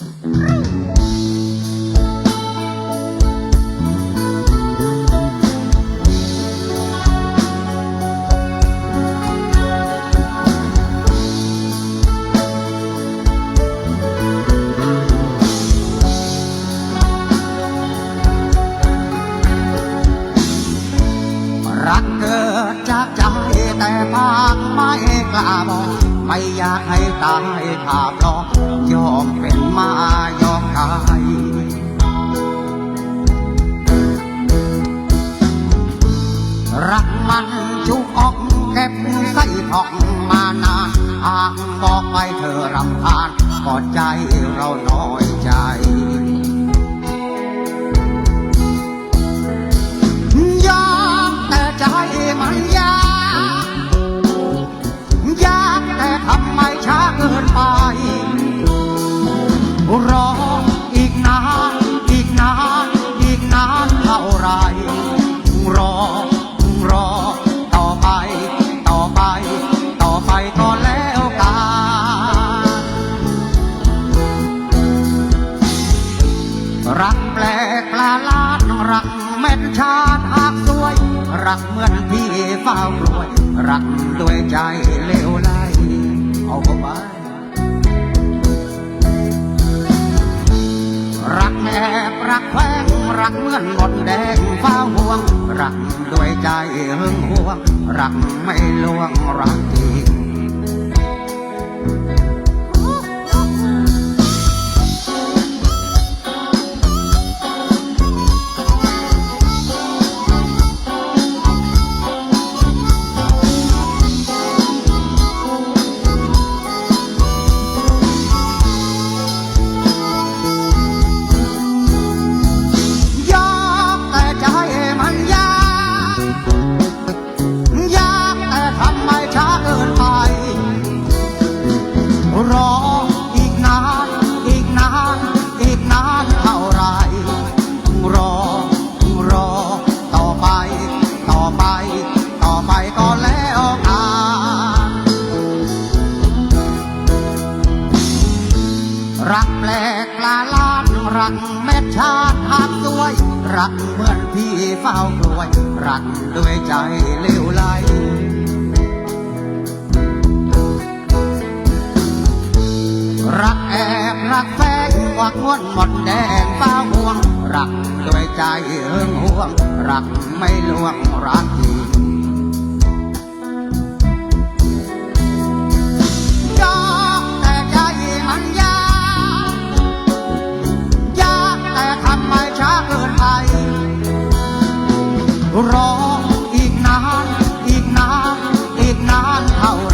รักเกิดจากใจแต่ภาคไม่กล้าบอก ไม่อยากให้ตายภาพหลอกยอมเป็นมายอมกายรักมันจุกอกเก็บใส่ทองมานานอ้างบอกไปเธอรำคาญกอดใจเราน้อยใจ รออีกนานอีกนานอีกนานเท่าไรรอรอต่อไป ต่อไป ต่อไปก็แล้วกันรักแปลกปลาลาดรักเม็ดชาติหากสวย รักเหมือนพี่เฝ้ากลวย รักด้วยใจเลวไหลเอาเข้าไป รักแฝงรักเหมือนหมดแดงฟ้าห่วง รักด้วยใจหึงหวง รักไม่ลวงรักจริง รักแปลกลาลานรักเม็ดชาติหากสวย รักเหมือนพี่เฝ้ากลวย รักด้วยใจเลวไหลรักแอบรักแฝงวักวนหมดแดงฟ้าห่วง รักด้วยใจเอิงห่วง รักไม่ลวงรัก นานเท่า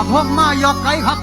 ขอบผมมายอกไก่ครับ